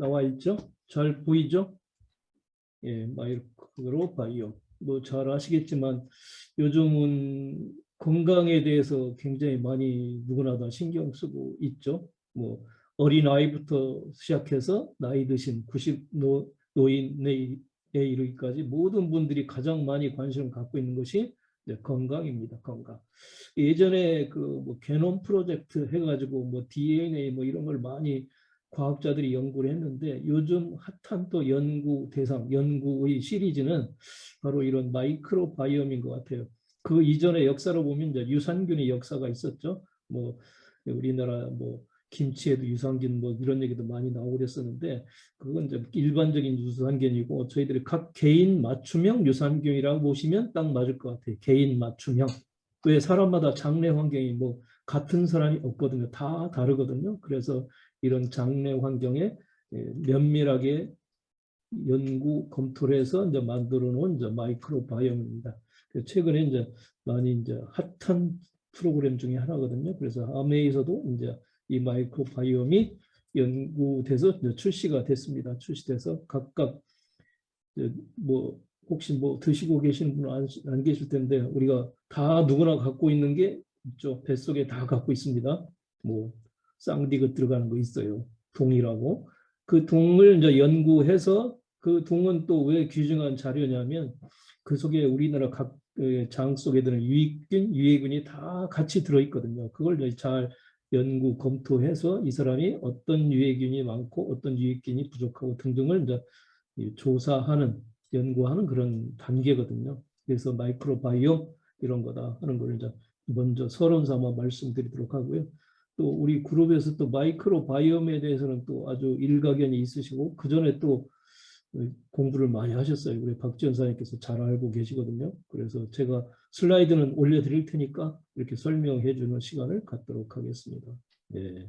나와 있죠? 잘 보이죠? 예, 마이크로 바이오. 뭐잘 아시겠지만 요즘은 건강에 대해서 굉장히 많이 누구나 다 신경 쓰고 있죠. 뭐 어린 아이부터 시작해서 나이 드신 90 노, 노인에 이르기까지 모든 분들이 가장 많이 관심을 갖고 있는 것이 건강입니다. 건강. 예전에 그 뭐 게놈 프로젝트 해가지고 뭐 DNA 뭐 이런 걸 많이 과학자들이 연구를 했는데 요즘 핫한 또 연구 대상, 연구의 시리즈는 바로 이런 마이크로 바이옴인 것 같아요. 그 이전의 역사로 보면 이제 유산균의 역사가 있었죠. 뭐 우리나라 뭐 김치에도 유산균 뭐 이런 얘기도 많이 나오고 그랬었는데 그건 이제 일반적인 유산균이고 저희들이 각 개인 맞춤형 유산균이라고 보시면 딱 맞을 것 같아요. 개인 맞춤형. 왜 사람마다 장내 환경이 뭐 같은 사람이 없거든요. 다 다르거든요. 그래서 이런 장내 환경에 예, 면밀하게 연구 검토를 해서 이제 만들어 놓은 이제 마이크로바이옴입니다. 최근에 이제 많이 이제 핫한 프로그램 중에 하나거든요. 그래서 아메에서도 이제 이 마이크로바이옴이 연구돼서 출시가 됐습니다. 출시돼서 각각 뭐 혹시 뭐 드시고 계시는 분은 안, 안 계실 텐데 우리가 다 누구나 갖고 있는 게 있죠. 뱃속에 다 갖고 있습니다. 뭐 쌍디귿 들어가는 거 있어요. 동이라고. 그 동을 이제 연구해서 그 동은 또 왜 귀중한 자료냐면 그 속에 우리나라 각 장 속에 드는 유익균, 유해균이 다 같이 들어있거든요. 그걸 잘 연구 검토해서 이 사람이 어떤 유해균이 많고 어떤 유해균이 부족하고 등등을 이제 조사하는 연구하는 그런 단계거든요. 그래서 마이크로바이옴 이런 거다 하는 걸 이제 먼저 서론 삼아 말씀드리도록 하고요. 또 우리 그룹에서 또 마이크로바이옴에 대해서는 또 아주 일가견이 있으시고 그 전에 또 공부를 많이 하셨어요. 우리 박지원 사님께서 잘 알고 계시거든요. 그래서 제가 슬라이드는 올려드릴 테니까 이렇게 설명해 주는 시간을 갖도록 하겠습니다. 네.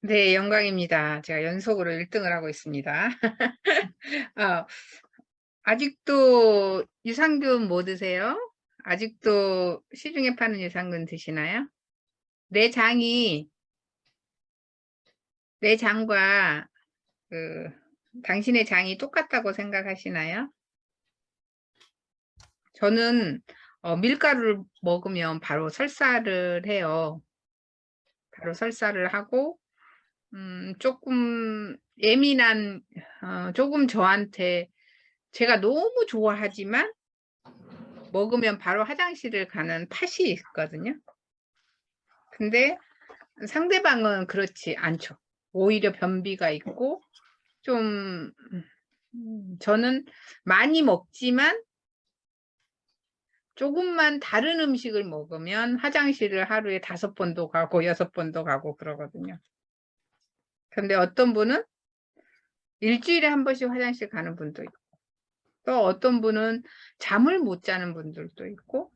네, 영광입니다. 제가 연속으로 1등을 하고 있습니다. 어, 아직도 유산균 뭐 드세요? 아직도 시중에 파는 유산균 드시나요? 내 장이 내 장과 그 당신의 장이 똑같다고 생각하시나요? 저는 어, 밀가루를 먹으면 바로 설사를 해요. 바로 설사를 하고 음, 조금 예민한 어, 조금 저한테 제가 너무 좋아하지만 먹으면 바로 화장실을 가는 팥이 있거든요. 근데 상대방은 그렇지 않죠. 오히려 변비가 있고 좀 음, 저는 많이 먹지만 조금만 다른 음식을 먹으면 화장실을 하루에 다섯 번도 가고 여섯 번도 가고 그러거든요. 근데 어떤 분은 일주일에 한 번씩 화장실 가는 분도 있고 또 어떤 분은 잠을 못 자는 분들도 있고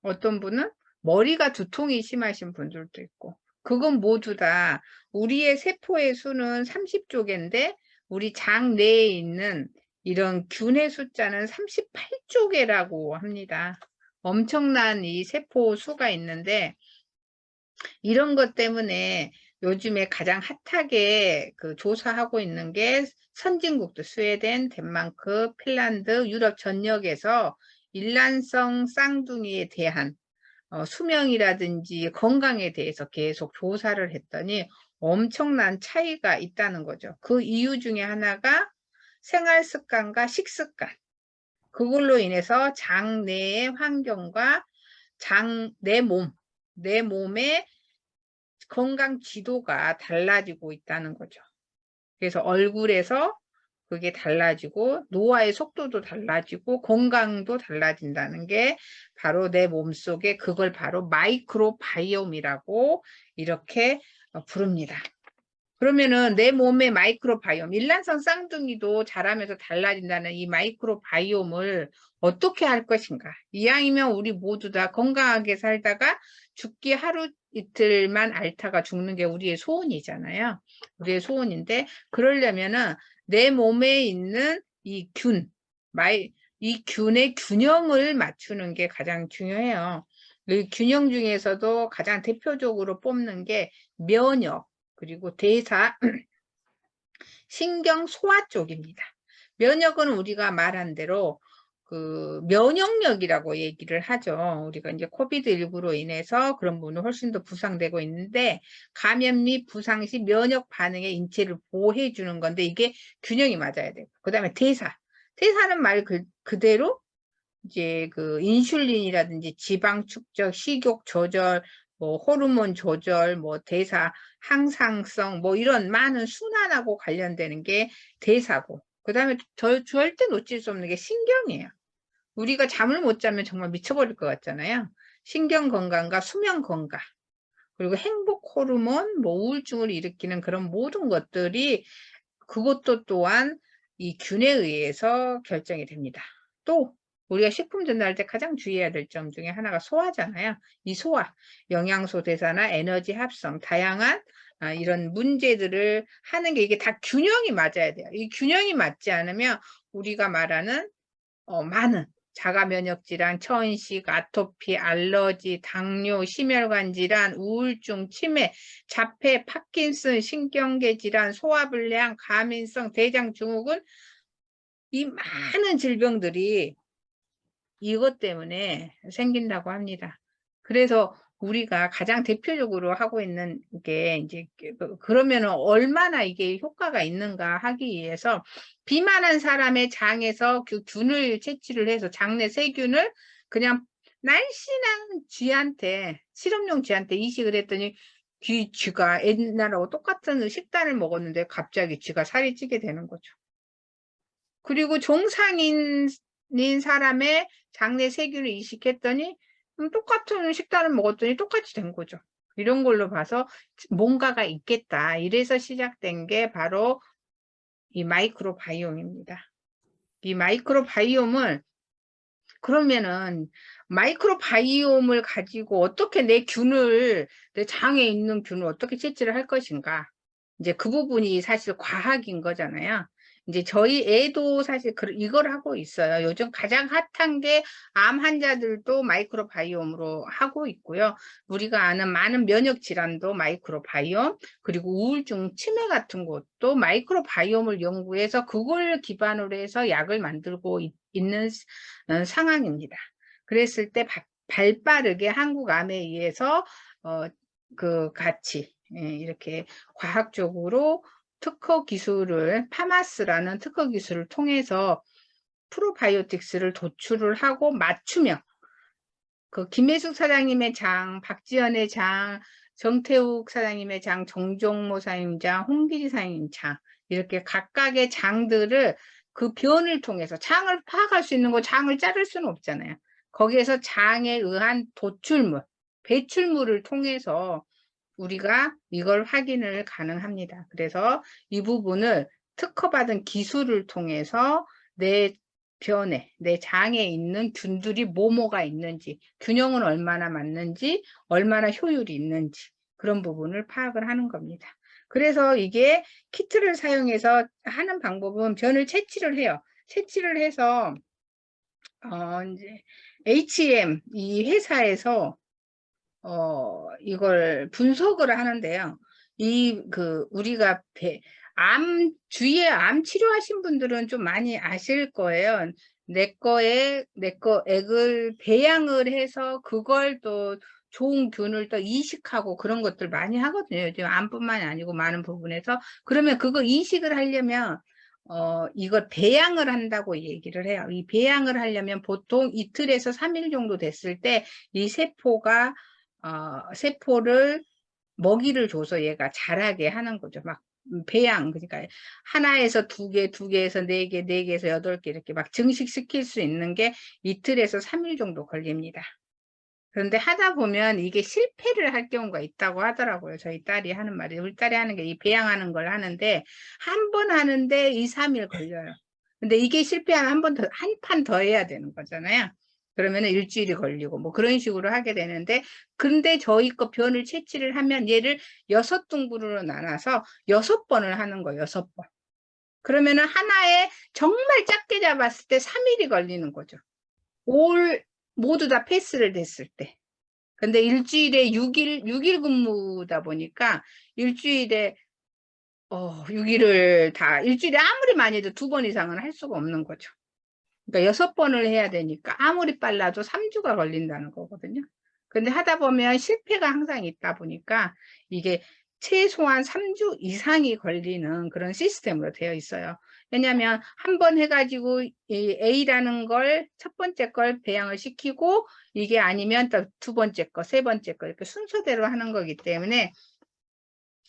어떤 분은 머리가 두통이 심하신 분들도 있고 그건 모두 다 우리의 세포의 수는 30쪽인데 우리 장 내에 있는 이런 균의 숫자는 38쪽이라고 합니다. 엄청난 이 세포 수가 있는데 이런 것 때문에 요즘에 가장 핫하게 그 조사하고 있는 게 선진국도 스웨덴, 덴마크, 핀란드, 유럽 전역에서 일란성 쌍둥이에 대한 어, 수명이라든지 건강에 대해서 계속 조사를 했더니 엄청난 차이가 있다는 거죠. 그 이유 중에 하나가 생활 습관과 식습관. 그걸로 인해서 장 내의 환경과 장, 내 몸, 내 몸의 건강 지도가 달라지고 있다는 거죠. 그래서 얼굴에서 그게 달라지고 노화의 속도도 달라지고 건강도 달라진다는 게 바로 내 몸속에 그걸 바로 마이크로바이옴이라고 이렇게 어, 부릅니다. 그러면은 내 몸의 마이크로바이옴, 일란성 쌍둥이도 자라면서 달라진다는 이 마이크로바이옴을 어떻게 할 것인가? 이왕이면 우리 모두 다 건강하게 살다가 죽기 하루 이틀만 앓다가 죽는 게 우리의 소원이잖아요. 우리의 소원인데 그러려면은 내 몸에 있는 이 균, 마이, 이 균의 균형을 맞추는 게 가장 중요해요. 이 균형 중에서도 가장 대표적으로 뽑는 게 면역, 그리고 대사, 신경 소화 쪽입니다. 면역은 우리가 말한 대로 그 면역력이라고 얘기를 하죠. 우리가 이제 코비드19로 인해서 그런 부분은 훨씬 더 부상되고 있는데 감염 및 부상 시 면역 반응에 인체를 보호해 주는 건데 이게 균형이 맞아야 돼요. 그다음에 대사. 대사는 말 그, 그대로 이제 그 인슐린이라든지 지방 축적, 식욕 조절, 뭐 호르몬 조절, 뭐 대사 항상성 뭐 이런 많은 순환하고 관련되는 게 대사고 그다음에 저 절대 놓칠 수 없는 게 신경이에요. 우리가 잠을 못 자면 정말 미쳐버릴 것 같잖아요. 신경 건강과 수면 건강 그리고 행복 호르몬, 뭐 우울증을 일으키는 그런 모든 것들이 그것도 또한 이 균에 의해서 결정이 됩니다. 또 우리가 식품 전달할 때 가장 주의해야 될 점 중에 하나가 소화잖아요. 이 소화, 영양소 대사나 에너지 합성, 다양한 아, 이런 문제들을 하는 게 이게 다 균형이 맞아야 돼요. 이 균형이 맞지 않으면 우리가 말하는 어, 많은 자가 면역 질환, 천식, 아토피, 알러지, 당뇨, 심혈관 질환, 우울증, 치매, 자폐, 파킨슨, 신경계 질환, 소화 불량, 가민성, 대장 증후군 이 많은 질병들이 이것 때문에 생긴다고 합니다. 그래서 우리가 가장 대표적으로 하고 있는 게 이제 그- 그러면은 얼마나 이게 효과가 있는가 하기 위해서 비만한 사람의 장에서 그 균을 채취를 해서 장내 세균을 그냥 날씬한 쥐한테 실험용 쥐한테 이식을 했더니 귀 쥐가 옛날하고 똑같은 식단을 먹었는데 갑자기 쥐가 살이 찌게 되는 거죠. 그리고 정상인 인 사람의 장내 세균을 이식했더니 음, 똑같은 식단을 먹었더니 똑같이 된 거죠. 이런 걸로 봐서 뭔가가 있겠다. 이래서 시작된 게 바로 이 마이크로바이옴입니다. 이 마이크로바이옴을 그러면은 마이크로바이옴을 가지고 어떻게 내 균을 내 장에 있는 균을 어떻게 채취를 할 것인가? 이제 그 부분이 사실 과학인 거잖아요. 이제 저희 애도 사실 그- 이걸 하고 있어요. 요즘 가장 핫한 게 암 환자들도 마이크로바이옴으로 하고 있고요. 우리가 아는 많은 면역 질환도 마이크로바이옴, 그리고 우울증, 치매 같은 것도 마이크로바이옴을 연구해서 그걸 기반으로 해서 약을 만들고 있, 는 어, 상황입니다. 그랬을 때 바- 발빠르게 한국암에 의해서 어, 그 같이 예, 이렇게 과학적으로 특허 기술을 파마스라는 특허 기술을 통해서 프로바이오틱스를 도출을 하고 맞춤형 그 김혜숙 사장님의 장, 박지연의 장, 정태욱 사장님의 장, 정종모 사장님 장, 홍기지 사장님 장 이렇게 각각의 장들을 그 변을 통해서 장을 파악할 수 있는 거 장을 자를 수는 없잖아요. 거기에서 장에 의한 도출물, 배출물을 통해서 우리가 이걸 확인을 가능합니다. 그래서 이 부분을 특허받은 기술을 통해서 내 변에, 내 장에 있는 균들이 뭐뭐가 있는지, 균형은 얼마나 맞는지, 얼마나 효율이 있는지 그런 부분을 파악을 하는 겁니다. 그래서 이게 키트를 사용해서 하는 방법은 변을 채취를 해요. 채취를 해서 어 이제 H&M 이 회사에서 어 이걸 분석을 하는데요. 이 그 우리가 배, 암 주위에 암 치료하신 분들은 좀 많이 아실 거예요. 내 거에 내 거 액을 배양을 해서 그걸 또 좋은 균을 또 이식하고 그런 것들 많이 하거든요. 요즘 암뿐만이 아니고 많은 부분에서 그러면 그거 이식을 하려면 어 이걸 배양을 한다고 얘기를 해요. 이 배양을 하려면 보통 이틀에서 3일 정도 됐을 때 이 세포가 어 세포를 먹이를 줘서 얘가 자라게 하는 거죠. 막 음, 배양 그러니까 하나에서 두 개, 두 개에서 네 개, 네 개에서 여덟 개 이렇게 막 증식시킬 수 있는 게 이틀에서 3일 정도 걸립니다. 그런데 하다 보면 이게 실패를 할 경우가 있다고 하더라고요. 저희 딸이 하는 말이 우리 딸이 하는 게 이 배양하는 걸 하는데 한 번 하는데 2, 3일 걸려요. 근데 이게 실패하면 한 번 더 한 판 더 해야 되는 거잖아요. 그러면 일주일이 걸리고 뭐 그런 식으로 하게 되는데 근데 저희 거 변을 채취를 하면 얘를 여섯 둥그로 나눠서 여섯 번을 하는 거예요. 여섯 번. 그러면은 하나에 정말 작게 잡았을 때 3일이 걸리는 거죠. 올 모두 다 패스를 됐을 때. 근데 일주일에 6일, 6일 근무다 보니까 일주일에 어, 6일을 다 일주일에 아무리 많이 해도 두 번 이상은 할 수가 없는 거죠. 그러니까 여섯 번을 해야 되니까 아무리 빨라도 3주가 걸린다는 거거든요. 근데 하다 보면 실패가 항상 있다 보니까 이게 최소한 3주 이상이 걸리는 그런 시스템으로 되어 있어요. 왜냐하면 한 번 해가지고 이 A라는 걸 첫 번째 걸 배양을 시키고 이게 아니면 또 두 번째 거, 세 번째 거 이렇게 순서대로 하는 거기 때문에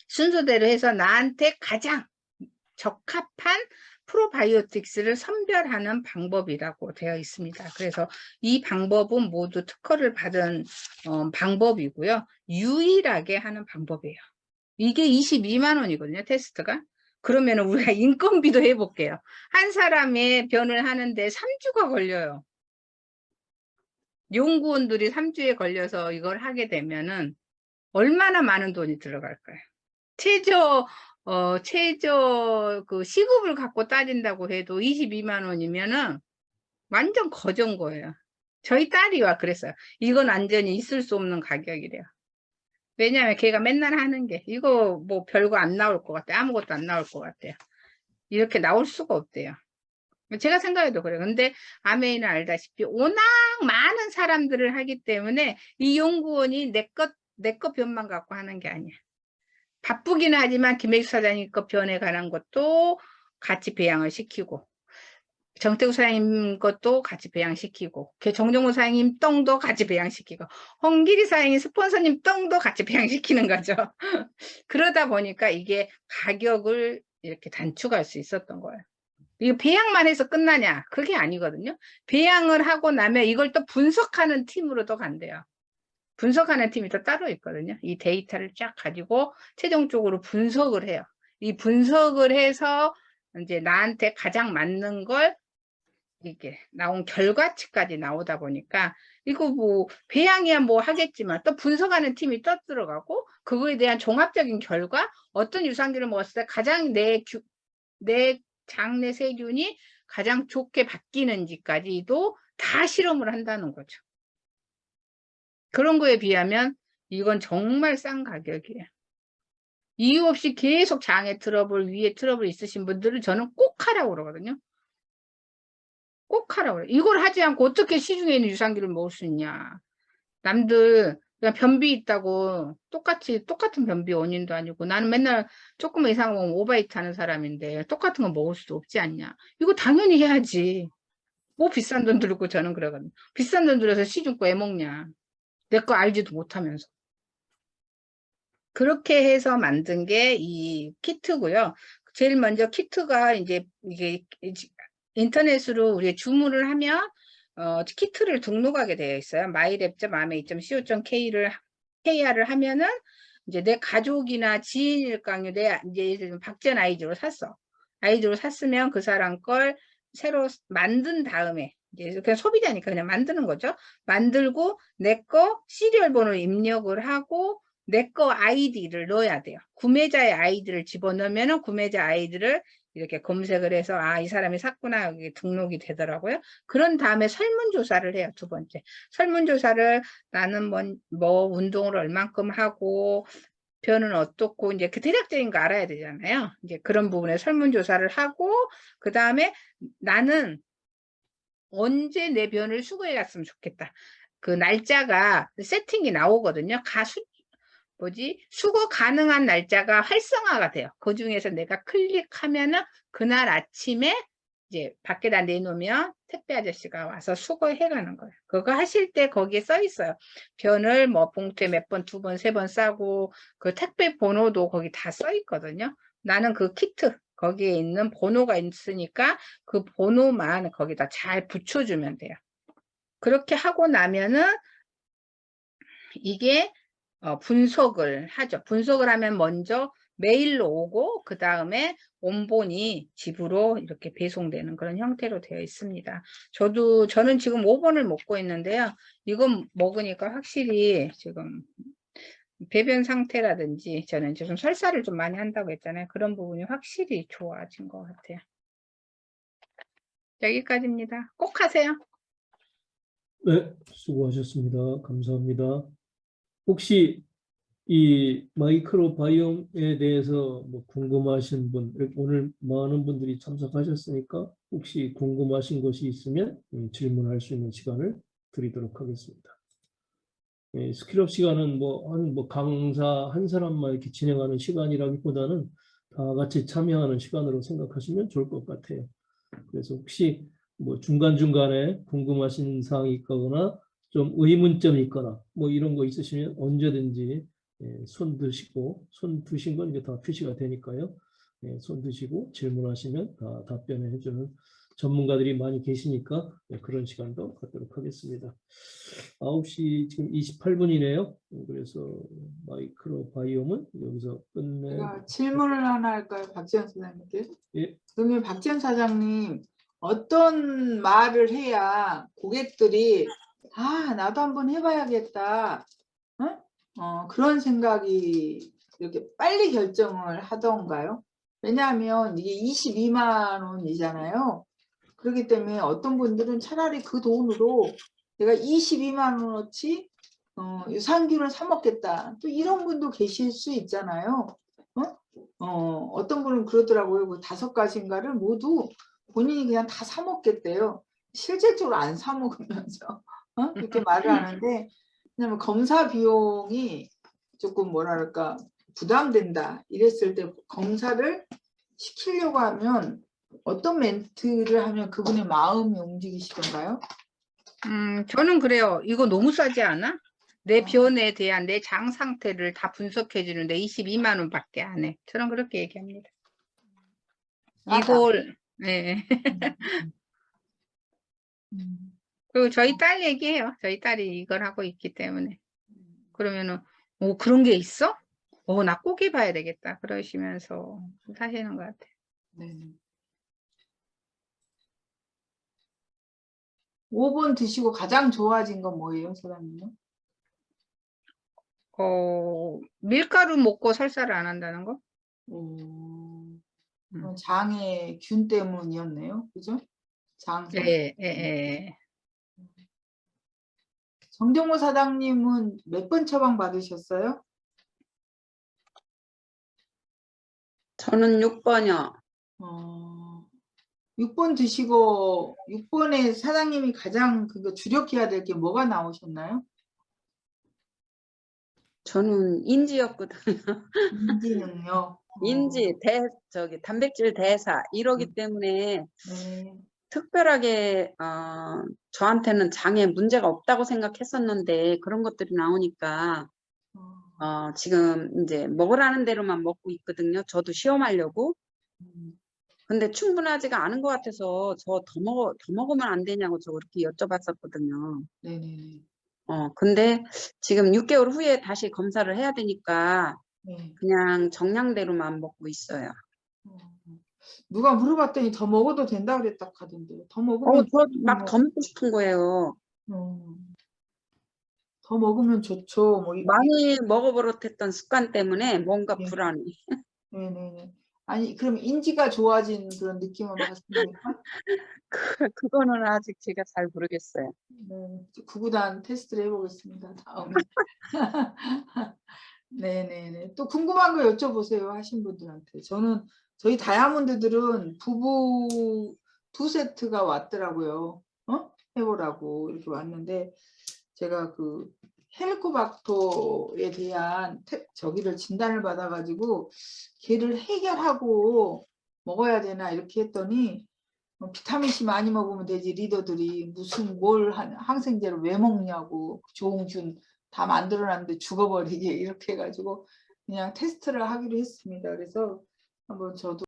순서대로 해서 나한테 가장 적합한 프로바이오틱스를 선별하는 방법이라고 되어 있습니다. 그래서 이 방법은 모두 특허를 받은 어, 방법이고요. 유일하게 하는 방법이에요. 이게 22만 원이거든요. 테스트가. 그러면 우리가 인건비도 해볼게요. 한 사람의 변을 하는데 3주가 걸려요. 연구원들이 3주에 걸려서 이걸 하게 되면은 얼마나 많은 돈이 들어갈까요? 최저 어 최저 그 시급을 갖고 따진다고 해도 22만 원이면은 완전 거전 거예요. 저희 딸이 와 그랬어요. 이건 완전히 있을 수 없는 가격이래요. 왜냐면 걔가 맨날 하는 게 이거 뭐 별거 안 나올 것 같아. 아무것도 안 나올 것 같아요. 이렇게 나올 수가 없대요. 제가 생각해도 그래요. 근데 아메이는 알다시피 워낙 많은 사람들을 하기 때문에 이 연구원이 내 것, 내 것 변만 갖고 하는 게 아니야. 바쁘긴 하지만 김혜수 사장님 것 변에 관한 것도 같이 배양을 시키고 정태구 사장님 것도 같이 배양시키고 걔 정정호 사장님 똥도 같이 배양시키고 홍길이 사장님 스폰서님 똥도 같이 배양시키는 거죠. 그러다 보니까 이게 가격을 이렇게 단축할 수 있었던 거예요. 이거 배양만 해서 끝나냐? 그게 아니거든요. 배양을 하고 나면 이걸 또 분석하는 팀으로 또 간대요. 분석하는 팀이 또 따로 있거든요. 이 데이터를 쫙 가지고 최종적으로 분석을 해요. 이 분석을 해서 이제 나한테 가장 맞는 걸 이게 나온 결과치까지 나오다 보니까 이거 뭐 배양이야 뭐 하겠지만 또 분석하는 팀이 또 들어가고 그거에 대한 종합적인 결과 어떤 유산균을 먹었을 때 가장 내, 규, 내 장내 세균이 가장 좋게 바뀌는지까지도 다 실험을 한다는 거죠. 그런 거에 비하면 이건 정말 싼 가격이에요. 이유 없이 계속 장에 트러블, 위에 트러블 있으신 분들은 저는 꼭 하라고 그러거든요. 꼭 하라고 그래요. 이걸 하지 않고 어떻게 시중에 있는 유산균을 먹을 수 있냐. 남들 그냥 변비 있다고 똑같이 똑같은 변비 원인도 아니고 나는 맨날 조금 이상 먹으면 오바이트 하는 사람인데 똑같은 거 먹을 수도 없지 않냐. 이거 당연히 해야지. 뭐 비싼 돈 들고 저는 그러거든요. 비싼 돈 들여서 시중 거애 먹냐. 내 거 알지도 못하면서. 그렇게 해서 만든 게 이 키트고요. 제일 먼저 키트가 이제 이게 인터넷으로 우리 주문을 하면 어, 키트를 등록하게 되어 있어요. myLab.ame2co.k를 KR을 하면은 이제 내 가족이나 지인일 강요 내 이제 박전 아이디로 샀어. 아이디로 샀으면 그 사람 걸 새로 만든 다음에 이제 그냥 소비자니까 그냥 만드는 거죠. 만들고 내 거 시리얼 번호 입력을 하고 내 거 아이디를 넣어야 돼요. 구매자의 아이디를 집어넣으면 구매자 아이디를 이렇게 검색을 해서 아 이 사람이 샀구나 여기 등록이 되더라고요. 그런 다음에 설문조사를 해요. 두 번째 설문조사를 나는 뭐, 뭐 운동을 얼만큼 하고 변은 어떻고 이제 그 대략적인 거 알아야 되잖아요. 이제 그런 부분에 설문조사를 하고 그 다음에 나는 언제 내 변을 수거해 갔으면 좋겠다. 그 날짜가 세팅이 나오거든요. 가수 뭐지 수거 가능한 날짜가 활성화가 돼요. 그 중에서 내가 클릭하면은 그날 아침에 이제 밖에다 내놓으면 택배 아저씨가 와서 수거해 가는 거예요. 그거 하실 때 거기에 써 있어요. 변을 뭐 봉투에 몇 번, 두 번, 세 번 싸고 그 택배 번호도 거기 다 써 있거든요. 나는 그 키트 거기에 있는 번호가 있으니까 그 번호만 거기다 잘 붙여주면 돼요. 그렇게 하고 나면은 이게 어, 분석을 하죠. 분석을 하면 먼저 메일로 오고 그 다음에 원본이 집으로 이렇게 배송되는 그런 형태로 되어 있습니다. 저도 저는 지금 5번을 먹고 있는데요. 이건 먹으니까 확실히 지금 배변 상태라든지 저는 지금 설사를 좀 많이 한다고 했잖아요. 그런 부분이 확실히 좋아진 것 같아요. 여기까지입니다. 꼭 하세요. 네, 수고하셨습니다. 감사합니다. 혹시 이 마이크로바이옴에 대해서 뭐 궁금하신 분, 오늘 많은 분들이 참석하셨으니까 혹시 궁금하신 것이 있으면 음, 질문할 수 있는 시간을 드리도록 하겠습니다. 예, 스킬업 시간은 뭐, 한, 뭐 강사 한 사람만 이렇게 진행하는 시간이라기보다는 다 같이 참여하는 시간으로 생각하시면 좋을 것 같아요. 그래서 혹시 뭐 중간중간에 궁금하신 사항이 있거나 좀 의문점이 있거나 뭐 이런 거 있으시면 언제든지 예, 손 드시고 손 드신 건 이제 다 표시가 되니까요. 예, 손 드시고 질문하시면 다 답변을 해주는 전문가들이 많이 계시니까 예, 그런 시간도 갖도록 하겠습니다. 9시 지금 28분이네요. 그래서 마이크로 바이옴은 여기서 끝내. 질문을 하나 할까요, 박지현 사장님께? 예. 그러면 박지현 사장님 어떤 말을 해야 고객들이 아 나도 한번 해봐야겠다, 어? 어, 그런 생각이 이렇게 빨리 결정을 하던가요? 왜냐하면 이게 22만 원이잖아요. 그렇기 때문에 어떤 분들은 차라리 그 돈으로 내가 22만 원어치 어, 유산균을 사 먹겠다. 또 이런 분도 계실 수 있잖아요. 어? 어, 어떤 분은 그러더라고요. 그 다섯 가지인가를 모두 본인이 그냥 다 사 먹겠대요. 실질적으로 안 사 먹으면서 어? 이렇게 말을 하는데 왜냐면 검사 비용이 조금 뭐랄까 부담된다 이랬을 때 검사를 시키려고 하면 어떤 멘트를 하면 그분의 마음이 움직이시던가요? 음, 저는 그래요. 이거 너무 싸지 않아? 내 어. 변에 대한 내 장 상태를 다 분석해 주는데 22만 원밖에 안 해. 저는 그렇게 얘기합니다. 아, 이걸 네. 음, 그리고 저희 딸 얘기해요. 저희 딸이 이걸 하고 있기 때문에. 그러면은 오 그런 게 있어? 어, 나꼭 해봐야 되겠다. 그러시면서 사시는 것 같아요. 네. 5번 드시고 가장 좋아진 건 뭐예요, 사장님은? 어, 밀가루 먹고 설사를 안 한다는 거? 음, 장의 균 때문이었네요. 그죠? 장. 예, 예, 예. 정경호 사장님은 몇 번 처방 받으셨어요? 저는 6번이요. 어, 6번 드시고 6번에 사장님이 가장 그거 주력해야 될 게 뭐가 나오셨나요? 저는 인지였거든요. 인지 능력. 어, 인지, 대, 저기, 단백질 대사, 이러기 음. 때문에 네. 특별하게, 어, 저한테는 장에 문제가 없다고 생각했었는데 그런 것들이 나오니까, 어, 어, 지금 이제 먹으라는 대로만 먹고 있거든요. 저도 시험하려고. 음, 근데 충분하지가 않은 것 같아서 저 더 먹어, 더 먹으면 안 되냐고 저 그렇게 여쭤봤었거든요. 네네네. 어, 근데 지금 6개월 후에 다시 검사를 해야 되니까 네. 그냥 정량대로만 먹고 있어요. 어, 누가 물어봤더니 더 먹어도 된다 그랬다 하던데. 더 어, 먹으면 저막 더 먹고 싶은 거예요. 어, 더 먹으면 좋죠. 뭐 이- 많이 먹어버릇했던 습관 때문에 뭔가 네. 불안해. 네네네. 아니 그럼 인지가 좋아진 그런 느낌을 받습니까? 그, 그거는 아직 제가 잘 모르겠어요. 네, 구구단 테스트를 해보겠습니다. 다음에. 네네네. 또 궁금한 거 여쭤보세요 하신 분들한테. 저는 저희 다이아몬드들은 부부 두 세트가 왔더라고요. 어? 해보라고 이렇게 왔는데 제가 그 헬리코박터에 대한 테- 저기를 진단을 받아가지고 걔를 해결하고 먹어야 되나 이렇게 했더니 어, 비타민 C 많이 먹으면 되지 리더들이 무슨 뭘 한- 항생제를 왜 먹냐고 균다 만들어놨는데 죽어버리게 이렇게 해가지고 그냥 테스트를 하기로 했습니다. 그래서 한번 저도